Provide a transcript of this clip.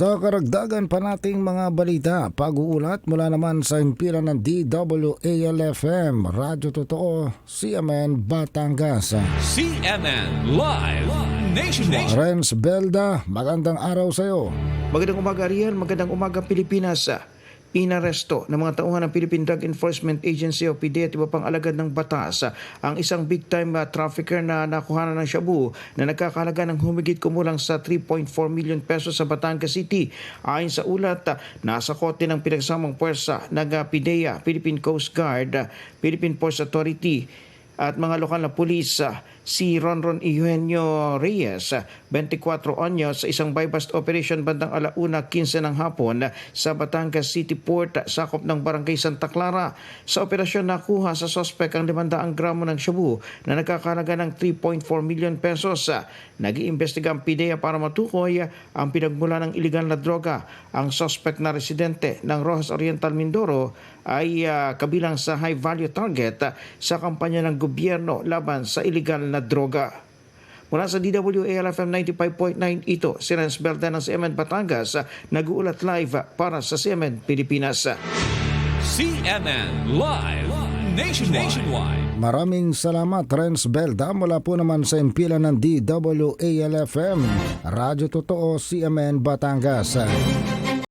Sa karagdagan pa nating mga balita, pag-uulat mula naman sa himpilan ng DWALFM, Radyo Totoo, CMN Batangas. CNN Live Nationwide. Renz Belda, magandang araw sa iyo. Magandang umaga Rian, magandang umaga Pilipinas. Inaresto ng mga tauhan ng Philippine Drug Enforcement Agency o PDEA at iba pang alagad ng batas ang isang big-time uh, trafficker na nakuhanan ng shabu na nagkakalaga ng humigit kumulang sa 3.4 million pesos sa Batangas City. Ayon sa ulat, uh, nasa kote ng pinagsamang puwersa ng uh, PDEA, Philippine Coast Guard, uh, Philippine Ports Authority, at mga lokal na pulis uh, si Ronron Eugenio Reyes, uh, 24 anyos, sa isang bypass operation bandang alauna 15 ng hapon sa Batangas City Port, sakop ng Barangay Santa Clara. Sa operasyon nakuha sa sospek ang 500 gramo ng shabu na nagkakalaga ng 3.4 million pesos. Nag-iimbestiga ang PIDEA para matukoy ang pinagmula ng iligal na droga. Ang sospek na residente ng Rojas Oriental Mindoro ay uh, kabilang sa high value target sa kampanya ng gobyerno laban sa na droga. Mula sa DWALFM 95.9 ito, si Renz Belda ng CMN Batangas, uh, nag-uulat live uh, para sa CMN Pilipinas. CNN Live Nationwide. Maraming salamat Renz Belda mula po naman sa himpilan ng DWALFM, Radyo Totoo, CMN Batangas.